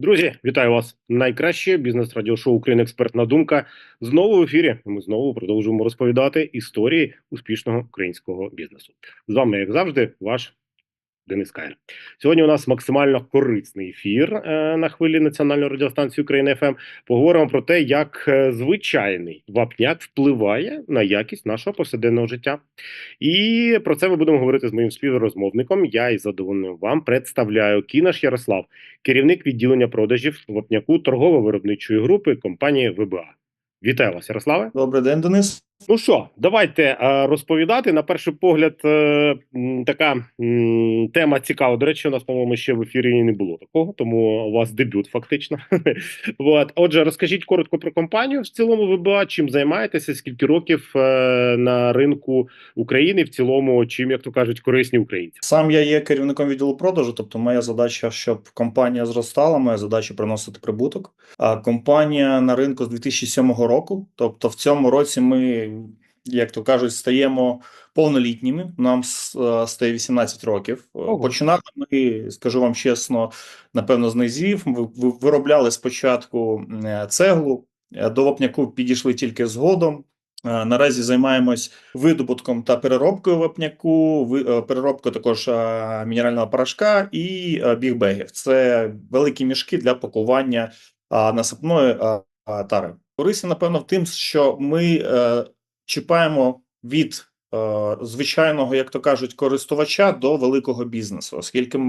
Друзі, вітаю вас! Найкраще бізнес-радіошоу Україна Експертна Думка знову в ефірі. Ми знову продовжуємо розповідати історії успішного українського бізнесу. З вами, як завжди, ваш Денис Кайр. Сьогодні у нас максимально корисний ефір е, на хвилі національної радіостанції Україна ФМ. Поговоримо про те, як е, звичайний вапняк впливає на якість нашого повсякденного життя. І про це ми будемо говорити з моїм співрозмовником. Я із задоволенням вам представляю Кінаш Ярослав, керівник відділення продажів вапняку торгово-виробничої групи компанії ВБА. Вітаю вас, Ярославе. Добрий день, Денис. Ну що, давайте е, розповідати. На перший погляд, е, така тема цікава. До речі, у нас, по-моєму, ще в ефірі не було такого, тому у вас дебют, фактично. От. Отже, розкажіть коротко про компанію в цілому ВБА, чим займаєтеся, скільки років е, на ринку України, в цілому, чим, як то кажуть, корисні українці. Сам я є керівником відділу продажу, тобто моя задача, щоб компанія зростала, моя задача приносити прибуток. А компанія на ринку з 2007 року. Тобто, в цьому році ми, як то кажуть, стаємо повнолітніми. Нам е, стає 18 років. Ого. Починали ми, скажу вам чесно, напевно, з низів. Виробляли спочатку е, цеглу. е, До вапняку підійшли тільки згодом. Е, Наразі займаємось видобутком та переробкою вапняку, е, переробкою також е, мінерального порошка і е, бігбегів. Це великі мішки для пакування е, насипної е, е, тари. Корисні, напевно, в тим, що ми е, чіпаємо від е, звичайного, як то кажуть, користувача до великого бізнесу, оскільки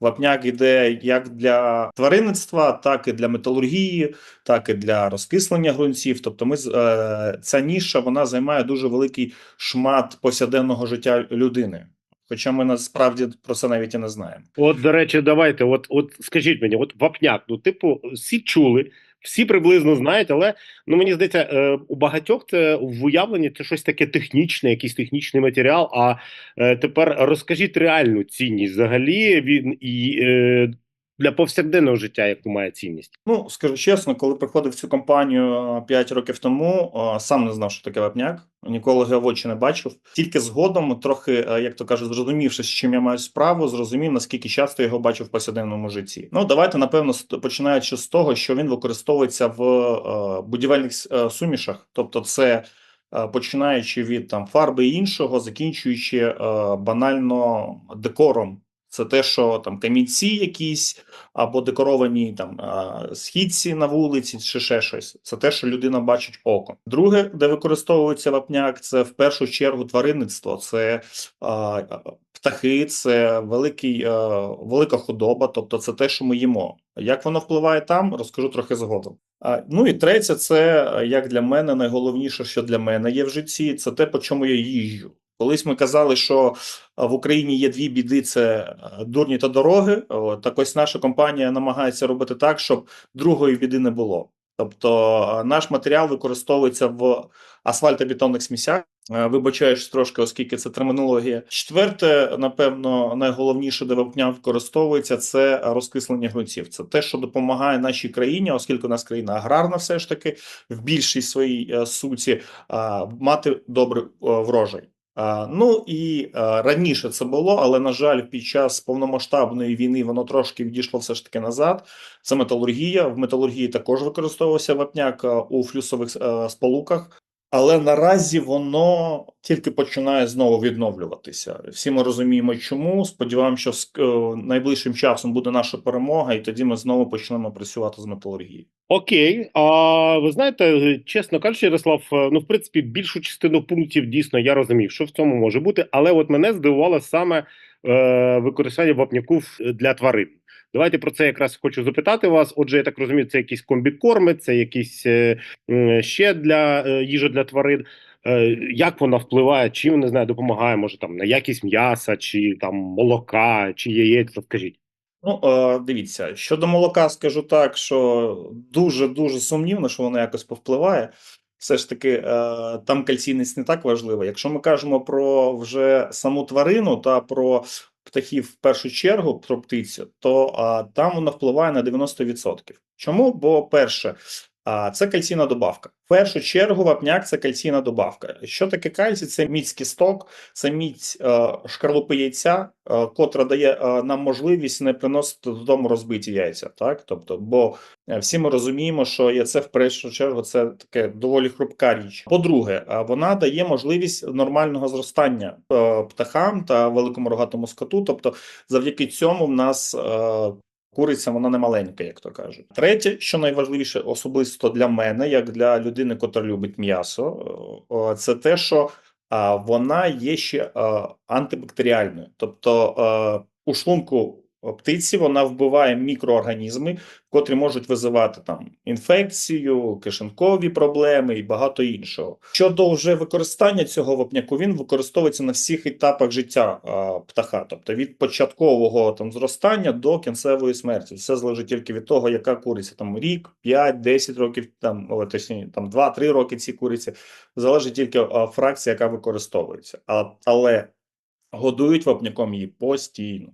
вапняк іде як для тваринництва, так і для металургії, так і для розкислення ґрунтів. Тобто, ми е, ця ніша вона займає дуже великий шмат повсякденного життя людини. Хоча ми насправді про це навіть і не знаємо. От, до речі, давайте, от, от скажіть мені, от вапняк, ну, типу, всі чули, всі приблизно знають, але ну мені здається, е, у багатьох це в уявленні це щось таке технічне, якийсь технічний матеріал. А е, тепер розкажіть реальну цінність взагалі він і е, для повсякденного життя, яку має цінність. Ну, скажу чесно, коли приходив в цю компанію 5 років тому, е, сам не знав, що таке вапняк. Ніколи його в очі не бачив. Тільки згодом, трохи, е, як то кажуть, зрозумівши, з чим я маю справу, зрозумів, наскільки часто його бачив в повсякденному житті. Ну, давайте, напевно, починаючи з того, що він використовується в е, будівельних е, сумішах, тобто це. е, Починаючи від там фарби і іншого, закінчуючи е, банально декором. Це те, що там камінці якісь або декоровані там східці на вулиці, чи ще щось. Це те, що людина бачить оком. Друге, де використовується вапняк, це в першу чергу тваринництво. Це а, птахи, це великий, а, велика худоба, тобто це те, що ми їмо. Як воно впливає там, розкажу трохи згодом. А, ну і третє, це як для мене найголовніше, що для мене є в житті, це те, по чому я їжджу. Колись ми казали, що в Україні є дві біди: це дурні та дороги. Так ось наша компанія намагається робити так, щоб другої біди не було. Тобто наш матеріал використовується в асфальтобетонних смісях. Вибачаюсь трошки, оскільки це термінологія. Четверте, напевно, найголовніше, де вапняк використовується, це розкислення ґрунтів. Це те, що допомагає нашій країні, оскільки у нас країна аграрна, все ж таки, в більшій своїй е, суті, мати добрий е, врожай. А, Ну і раніше це було, але на жаль, під час повномасштабної війни воно трошки відійшло все ж таки назад. Це металургія. В металургії також використовувався вапняк у флюсових е, сполуках. Але наразі воно тільки починає знову відновлюватися. Всі ми розуміємо, чому. Сподіваємося, що е, найближчим часом буде наша перемога, і тоді ми знову почнемо працювати з металургією. Окей, а ви знаєте, чесно кажучи, Ярослав, е, ну в принципі, більшу частину пунктів дійсно я розумів, що в цьому може бути, але от мене здивувало саме е, використання вапняку для тварин. Давайте про це якраз хочу запитати вас. Отже, я так розумію, це якісь комбікорми, це якісь е, ще для е, їжа для тварин. Е, як вона впливає, чим не знаю, допомагає, може там на якість м'яса, чи там молока, чи яєць, розкажіть. Ну, дивіться, щодо молока, скажу так, що дуже дуже сумнівно, що воно якось повпливає. Все ж таки, там кальційність не так важлива. Якщо ми кажемо про вже саму тварину та про птахів в першу чергу, про птицю, то а, там воно впливає на 90%. Чому? Бо перше, А це кальційна добавка. В першу чергу вапняк це кальційна добавка. Що таке кальцій? Це міць кісток, це міць е, шкарлупи яйця, е, котра дає е, нам можливість не приносити додому розбиті яйця. Так, тобто, бо е, всі ми розуміємо, що яйце в першу чергу це таке доволі хрупка річ. По-друге, е, вона дає можливість нормального зростання е, птахам та великому рогатому скоту. Тобто, завдяки цьому в нас. е, Куриця вона не маленька, як то кажуть. Третє, що найважливіше, особисто для мене, як для людини, котра любить м'ясо, це те, що вона є ще антибактеріальною. Тобто у шлунку птиці вона вбиває мікроорганізми, котрі можуть визивати там інфекцію, кишенкові проблеми і багато іншого. Щодо вже використання цього вапняку, він використовується на всіх етапах життя а, птаха, тобто від початкового там зростання до кінцевої смерті. Все залежить тільки від того, яка куриця там рік, 5, 10 років, там о, точніше, там 2-3 роки ці куриці. Залежить тільки а, фракція, яка використовується, а, але годують вапняком її постійно.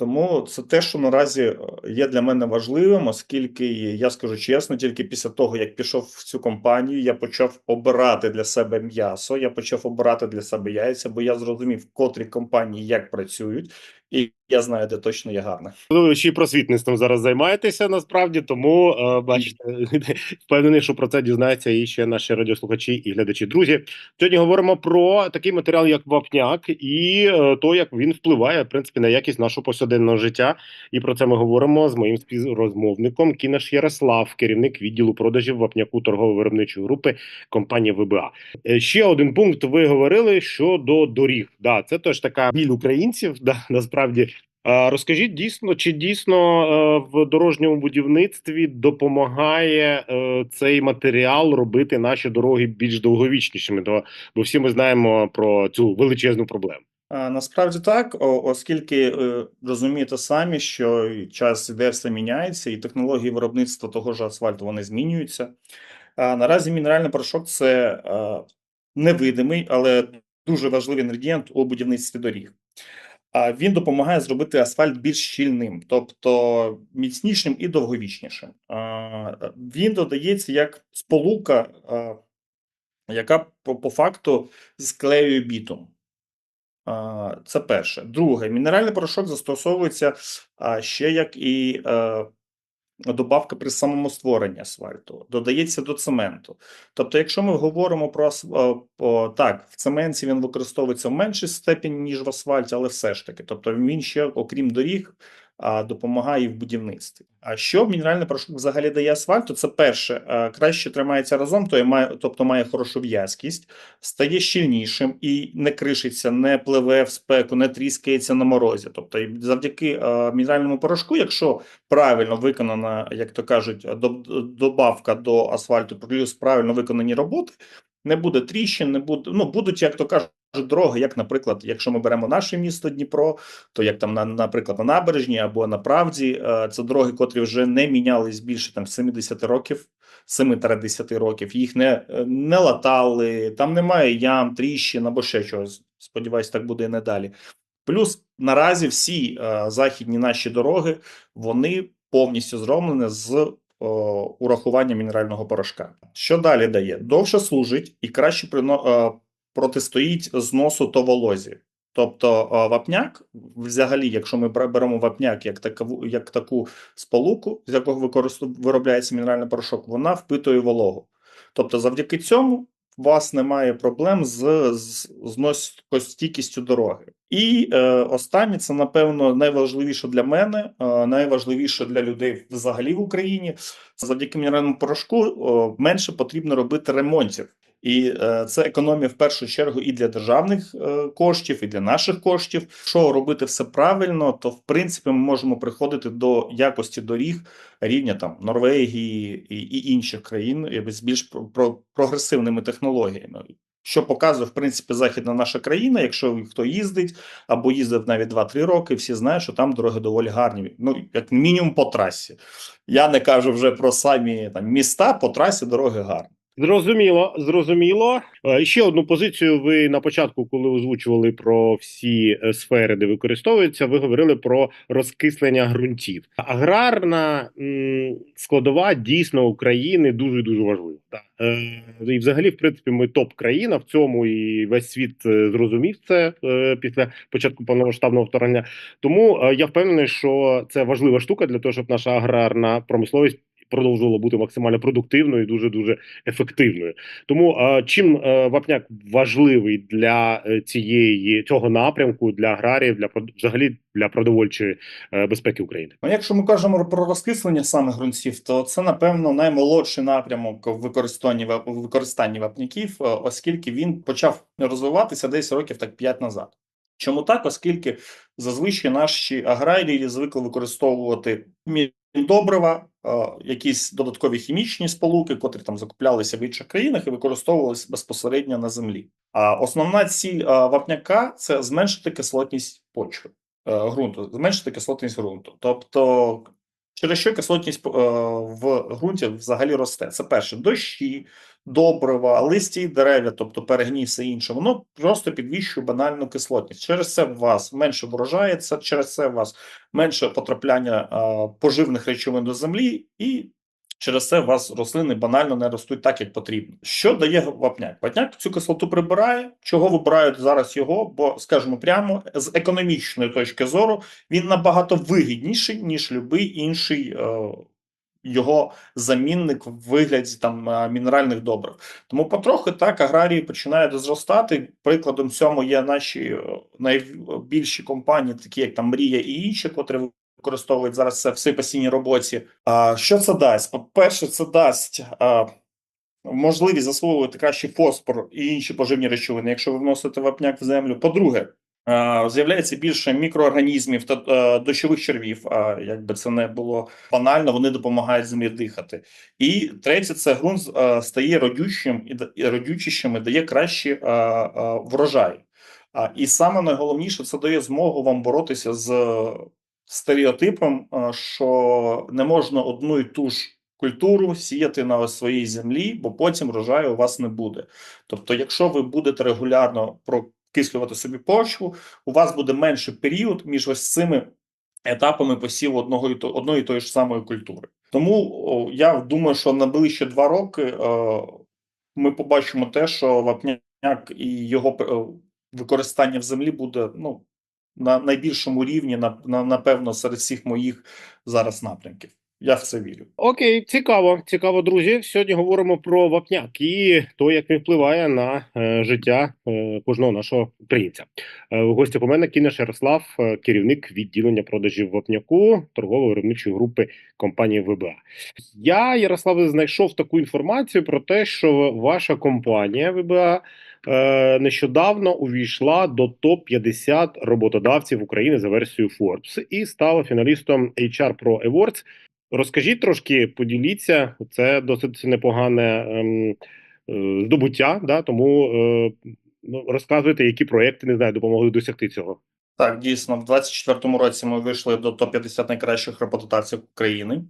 Тому це те, що наразі е, є для мене важливим, оскільки я скажу чесно, тільки після того, як пішов в цю компанію, я почав обирати для себе м'ясо, я почав обирати для себе яйця, бо я зрозумів, котрі компанії як працюють, і я знаю, де точно є гарне. Ви ще й просвітництвом зараз займаєтеся насправді, тому е, бачите, впевнений, що про це дізнаються і ще наші радіослухачі і глядачі. Друзі, сьогодні говоримо про такий матеріал, як вапняк, і е, то, як він впливає в принципі на якість нашого повсякденного життя. І про це ми говоримо з моїм співрозмовником Кінаш Ярослав, керівник відділу продажів вапняку торгово-виробничої групи компанії ВБА. Е, Ще один пункт. Ви говорили щодо доріг. Да, це теж така біль українців. Да, насправді. Розкажіть дійсно, чи дійсно е, в дорожньому будівництві допомагає е, цей матеріал робити наші дороги більш довговічнішими? Бо всі ми знаємо про цю величезну проблему. Насправді так, оскільки е, розумієте самі, що час іде, все міняється, і технології виробництва того ж асфальту вони змінюються. Наразі мінеральний порошок це невидимий, але дуже важливий інгредієнт у будівництві доріг. Він допомагає зробити асфальт більш щільним, тобто міцнішим і довговічнішим. Він додається як сполука, яка по, по факту склеює бітум. Це перше. Друге, мінеральний порошок застосовується ще як і е, добавка при самому створенні асфальту, додається до цементу. Тобто, якщо ми говоримо про е, так, в цементі він використовується в меншій степені, ніж в асфальті, але все ж таки, тобто він ще, окрім доріг, допомагає в будівництві. А що мінеральний порошок взагалі дає асфальту? Це перше, краще тримається разом, то має, тобто має хорошу в'язкість, стає щільнішим і не кришиться, не пливе в спеку, не тріскається на морозі. Тобто, завдяки мінеральному порошку, якщо правильно виконана, як то кажуть, доб- добавка до асфальту, плюс правильно виконані роботи, не буде тріщин, не буде, ну будуть, як то кажуть. Дороги, як, наприклад, якщо ми беремо наше місто Дніпро, то як там на, наприклад, на набережні або на правді, е, це дороги, котрі вже не мінялись більше там 70 років, 7-10 років, їх не, е, не латали, там немає ям, тріщин або ще чогось. Сподіваюсь, так буде і надалі. Плюс наразі всі е, західні наші дороги вони повністю зроблені з о, урахуванням мінерального порошка. Що далі дає? Довше служить і краще прино, е, протистоїть зносу товолозі. Тобто вапняк, взагалі, якщо ми беремо вапняк як таку, як таку сполуку, з якого виробляється мінеральний порошок, вона впитує вологу. Тобто, завдяки цьому у вас немає проблем з, з зносостійкістю дороги. І е, останнє це, напевно, найважливіше для мене, е, найважливіше для людей взагалі в Україні. Завдяки мінеральному порошку о, менше потрібно робити ремонтів. І е, це економія в першу чергу і для державних е, коштів, і для наших коштів. Якщо робити все правильно, то в принципі ми можемо приходити до якості доріг рівня там Норвегії і, і інших країн е, з більш про, про, прогресивними технологіями. Що показує в принципі західна наша країна, якщо хто їздить або їздив навіть 2-3 роки, всі знають, що там дороги доволі гарні. Ну як мінімум по трасі. Я не кажу вже про самі там міста, по трасі дороги гарні. Зрозуміло, зрозуміло. Е, Ще одну позицію. Ви на початку, коли озвучували про всі е, сфери, де використовується, ви говорили про розкислення ґрунтів. Аграрна складова дійсно України дуже дуже важлива. Е, і взагалі, в принципі, ми топ-країна в цьому, і весь світ зрозумів це після початку повномасштабного вторгнення. Тому я впевнений, що це важлива штука для того, щоб наша аграрна промисловість продовжувала бути максимально продуктивною і дуже дуже ефективною. Тому чим е, вапняк важливий для е, цієї цього напрямку для аграріїв, для взагалі для продовольчої е, безпеки України? Ну, якщо ми кажемо про розкислення саме ґрунтів, то це напевно наймолодший напрямок в використанні використанні вапняків, оскільки він почав розвиватися десь років так 5 назад. Чому так? Оскільки зазвичай наші аграрії звикли використовувати добрива, якісь додаткові хімічні сполуки, котрі там закуплялися в інших країнах і використовувалися безпосередньо на землі. А основна ціль е, вапняка це зменшити кислотність почви е, ґрунту, зменшити кислотність ґрунту. Тобто, через що кислотність е, в ґрунті взагалі росте? Це перше дощі, добрива, листі і дерев'я, тобто перегній, все інше, воно просто підвищує банальну кислотність. Через це у вас менше врожається, через це у вас менше потрапляння е, поживних речовин до землі, і через це у вас рослини банально не ростуть так, як потрібно. Що дає вапняк? Вапняк цю кислоту прибирає. Чого вибирають зараз його? Бо скажімо прямо з економічної точки зору він набагато вигідніший ніж будь-який інший. е, його замінник в вигляді там е, мінеральних добрив. Тому потрохи так аграрії починають зростати. Прикладом цьому є наші е, найбільші компанії, такі як там Мрія і інші, котрі використовують зараз це в своїй постійній роботі. А що це дасть? По-перше, це дасть. А, Можливість засвоювати краще фосфор і інші поживні речовини, якщо ви вносите вапняк в землю. По-друге, з'являється більше мікроорганізмів та е, дощових червів. А якби це не було банально, вони допомагають землі дихати. І третє, це ґрунт стає родючим і родючішим і дає кращі е, е, врожай. А, І саме найголовніше, це дає змогу вам боротися з стереотипом, е, що не можна одну і ту ж культуру сіяти на своїй землі, бо потім врожаю у вас не буде. Тобто, якщо ви будете регулярно прокислювати собі почву, у вас буде менший період між ось цими етапами посіву одного і одної і тої ж самої культури. Тому я думаю, що на ближче два роки е, ми побачимо те, що вапняк і його е, використання в землі буде ну на найбільшому рівні, на, на напевно, серед всіх моїх зараз напрямків. Я в це вірю. Окей, цікаво, цікаво, друзі. Сьогодні говоримо про вапняк і то, як він впливає на е, життя е, кожного нашого українця. Е, гості по мене Кінеш Ярослав, е, керівник відділення продажів вапняку торгово-виробничої групи компанії ВБА. Я Ярославе знайшов таку інформацію про те, що ваша компанія ВБА е, нещодавно увійшла до топ 50 роботодавців України за версією Forbes і стала фіналістом HR Pro Awards Розкажіть трошки, поділіться. Це досить непогане ем, е, здобуття, да? тому е, ну, розказуйте, які проекти не знаю, допомогли досягти цього. Так, дійсно, в 24-му році ми вийшли до топ-50 найкращих роботодавців України.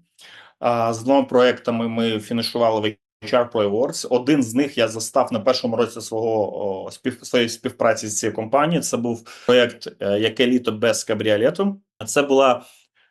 А, з двома проектами ми фінішували в HR Awards. Один з них я застав на першому році свого о, спів, своєї співпраці з цією компанією. Це був проект е, Яке літо без кабріолету. Це була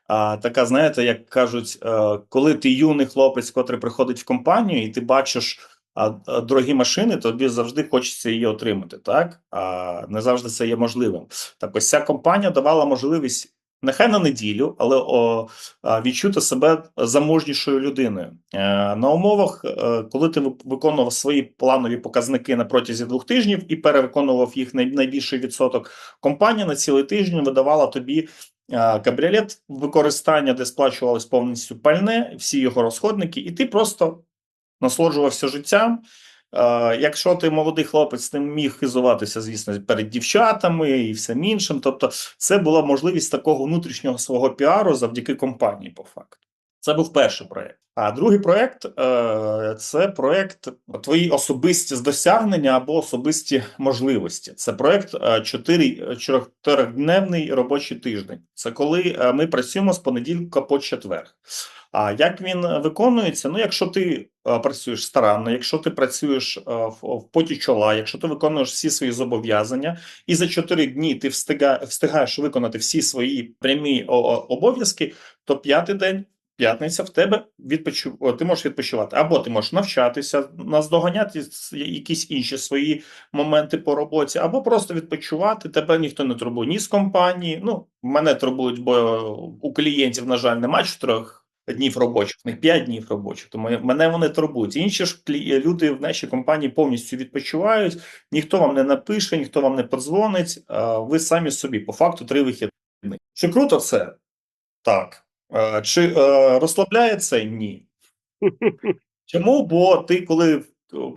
а, така, знаєте, як кажуть, е, коли ти юний хлопець, котрий приходить в компанію, і ти бачиш а, а, дорогі машини, тобі завжди хочеться її отримати, так? А не завжди це є можливим. Так, ось ця компанія давала можливість. Нехай на неділю, але о, відчути себе заможнішою людиною е, на умовах, е, коли ти ви- виконував свої планові показники на протязі двох тижнів і перевиконував їх най, найбільший відсоток. Компанія на цілий тиждень видавала тобі е, кабріолет використання, де сплачувалось повністю пальне, всі його розходники, і ти просто насолоджувався життям. Е, якщо ти молодий хлопець, ти міг хизуватися, звісно, перед дівчатами і всім іншим. Тобто, це була можливість такого внутрішнього свого піару завдяки компанії, по факту. Це був перший проект. А другий проект е, це проект твої особисті досягнення або особисті можливості. Це проект е, 4 чотиридневний робочий тиждень. Це коли е, ми працюємо з понеділка по четвер. А як він е, виконується? Ну, якщо ти е, працюєш старанно, якщо ти працюєш е, в, поті чола, якщо ти виконуєш всі свої зобов'язання, і за 4 дні ти встигаєш виконати всі свої прямі обов'язки, то п'ятий день. П'ятниця в тебе відпочив... ти можеш відпочивати, або ти можеш навчатися, наздоганяти якісь інші свої моменти по роботі, або просто відпочивати. Тебе ніхто не турбує ні з компанії. Ну, мене турбують, бо у клієнтів, на жаль, немає чотирьох днів робочих, них п'ять днів робочих. Тому мене вони турбують. Інші ж люди в нашій компанії повністю відпочивають. Ніхто вам не напише, ніхто вам не подзвонить. Ви самі собі, по факту, три вихідні. Чи круто це? Так. Е, Чи е, розслабляє? Ні. Чому? Бо ти, коли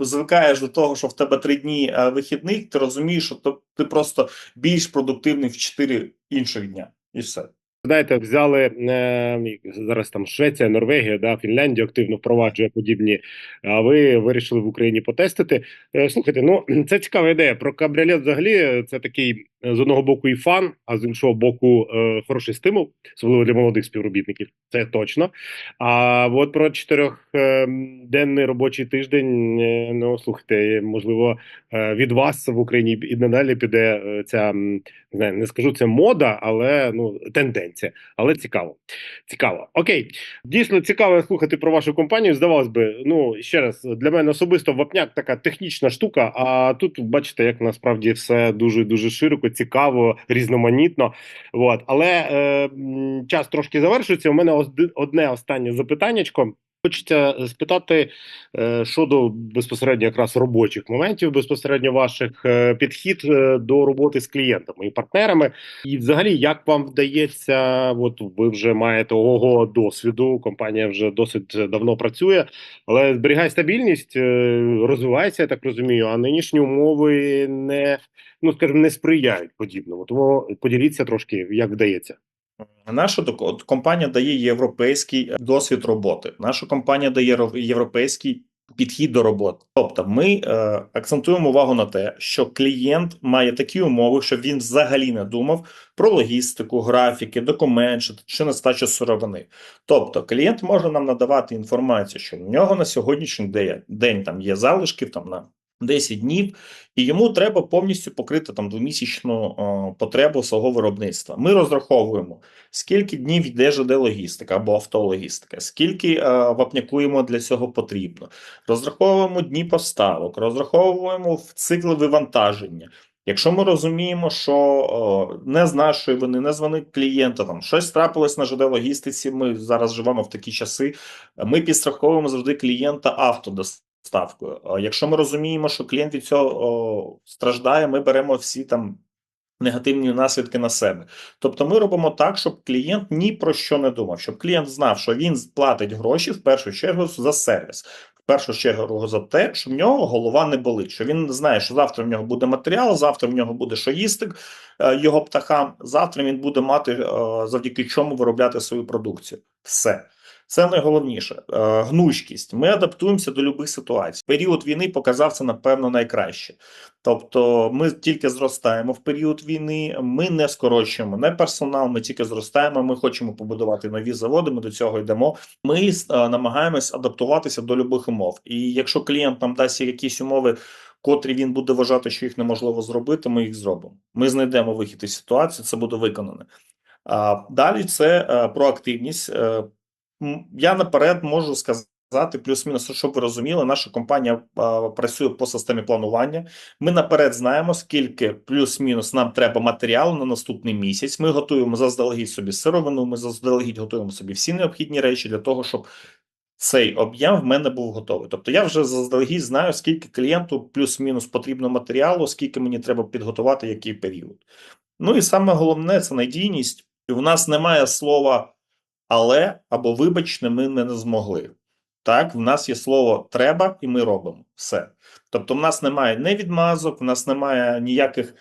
звикаєш до того, що в тебе три дні е, вихідних, ти розумієш, що ти просто більш продуктивний в чотири інших дня. І все. Знаєте, взяли е, зараз там Швеція, Норвегія, да, Фінляндія активно впроваджує подібні. А ви вирішили в Україні потестити. Е, слухайте, ну це цікава ідея. Про кабріолет взагалі е, це такий з одного боку і фан, а з іншого боку, хороший стимул, особливо для молодих співробітників. Це точно. А от про чотирьохденний робочий тиждень. Ну слухайте, можливо, від вас в Україні і надалі піде ця не скажу це мода, але ну тенденція. Але цікаво. Цікаво. Окей, дійсно цікаво слухати про вашу компанію. Здавалось би, ну ще раз для мене особисто вапняк така технічна штука. А тут бачите, як насправді все дуже дуже широко, цікаво, різноманітно. От. Але е, час трошки завершується. У мене одне останнє запитаннячко. Хочеться спитати е, щодо безпосередньо якраз робочих моментів, безпосередньо ваших е, підхід е, до роботи з клієнтами і партнерами. І взагалі, як вам вдається, от ви вже маєте ого досвіду, компанія вже досить давно працює, але зберігає стабільність, розвивається, я так розумію. А нинішні умови не ну скажімо, не сприяють подібному. Тому поділіться трошки, як вдається. Наша компанія дає європейський досвід роботи. Наша компанія дає європейський підхід до роботи. Тобто, ми е, акцентуємо увагу на те, що клієнт має такі умови, що він взагалі не думав про логістику, графіки, документ чи- нестачу сировини. Тобто, клієнт може нам надавати інформацію, що в нього на сьогоднішній день, день там є залишків там на 10 днів, і йому треба повністю покрити там двомісячну потребу свого виробництва. Ми розраховуємо, скільки днів йде ЖД логістика або автологістика, скільки е, вапнякуємо для цього потрібно. Розраховуємо дні поставок, розраховуємо в цикли вивантаження. Якщо ми розуміємо, що о, не з нашої вини, не з клієнта, там щось трапилось на ЖД логістиці. Ми зараз живемо в такі часи. Ми підстраховуємо завжди клієнта автодоставкою. А Якщо ми розуміємо, що клієнт від цього страждає, ми беремо всі там негативні наслідки на себе. Тобто, ми робимо так, щоб клієнт ні про що не думав, щоб клієнт знав, що він платить гроші в першу чергу за сервіс. В першу чергу за те, що в нього голова не болить. Що він знає, що завтра в нього буде матеріал, завтра в нього буде що їсти е, його птахам. Завтра він буде мати е, завдяки чому виробляти свою продукцію. Все. Це найголовніше. Е, Гнучкість. Ми адаптуємося до будь-яких ситуацій. Період війни показав це, напевно, найкраще. Тобто, ми тільки зростаємо в період війни, ми не скорочуємо не персонал, ми тільки зростаємо. Ми хочемо побудувати нові заводи. Ми до цього йдемо. Ми е, намагаємось адаптуватися до будь-яких умов. І якщо клієнт нам дасть якісь умови, котрі він буде вважати, що їх неможливо зробити, ми їх зробимо. Ми знайдемо вихід із ситуації, це буде виконане. А далі це е, проактивність. Я наперед можу сказати, плюс-мінус, щоб ви розуміли, наша компанія а, працює по системі планування. Ми наперед знаємо, скільки плюс-мінус нам треба матеріалу на наступний місяць. Ми готуємо заздалегідь собі сировину, ми заздалегідь готуємо собі всі необхідні речі для того, щоб цей об'єм в мене був готовий. Тобто я вже заздалегідь знаю, скільки клієнту плюс-мінус потрібно матеріалу, скільки мені треба підготувати, який період. Ну і саме головне це надійність. В нас немає слова але або вибачте, ми не змогли. Так, в нас є слово треба, і ми робимо все. Тобто, в нас немає не відмазок, в нас немає ніяких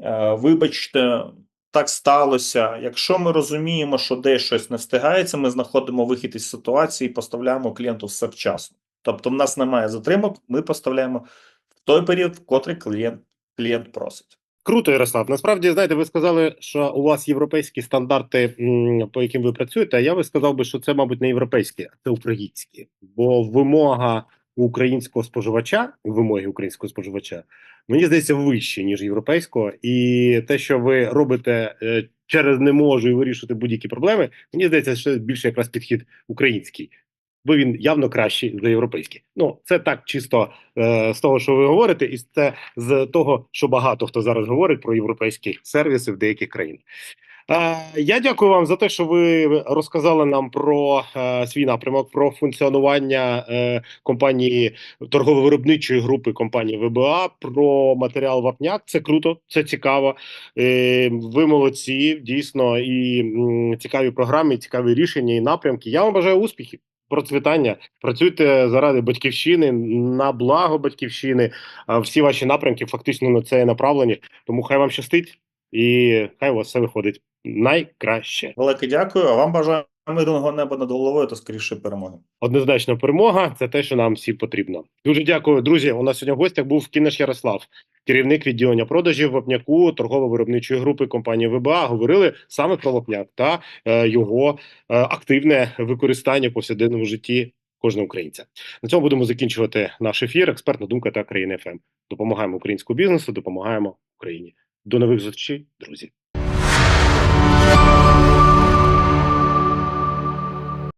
е, вибачте, так сталося. Якщо ми розуміємо, що десь щось не встигається, ми знаходимо вихід із ситуації і поставляємо клієнту все вчасно. Тобто, в нас немає затримок, ми поставляємо в той період, в котрий клієнт, клієнт просить. Круто, Ярослав. Насправді, знаєте, ви сказали, що у вас європейські стандарти, по яким ви працюєте. А я би сказав би, що це, мабуть, не європейські, а це українські. Бо вимога українського споживача, вимоги українського споживача, мені здається, вищі, ніж європейського. І те, що ви робите е, через не можу і вирішувати будь-які проблеми, мені здається, що більше якраз підхід український. Бо він явно кращий за європейський. Ну це так чисто е, з того, що ви говорите, і це з того, що багато хто зараз говорить про європейські сервіси в деяких країнах. Е, я дякую вам за те, що ви розказали нам про е, свій напрямок, про функціонування е, компанії торгово-виробничої групи компанії ВБА, про матеріал Вапняк. Це круто, це цікаво. Е, ви молодці, дійсно, і м, цікаві програми, цікаві рішення і напрямки. Я вам бажаю успіхів. Процвітання працюйте заради батьківщини на благо батьківщини. Всі ваші напрямки фактично на це направлені. Тому хай вам щастить і хай у вас все виходить найкраще. Велике дякую, а вам бажаю мирного неба над головою та скоріше перемоги. Однозначно, перемога це те, що нам всі потрібно. Дуже дякую, друзі. У нас сьогодні в гостях був Кінеш Ярослав, керівник відділення продажів вапняку торгово-виробничої групи компанії ВБА. Говорили саме про вапняк та е, його е, активне використання в повсякденному житті кожного українця. На цьому будемо закінчувати наш ефір. Експертна думка та країни ФМ. Допомагаємо українському бізнесу, допомагаємо Україні. До нових зустрічей, друзі.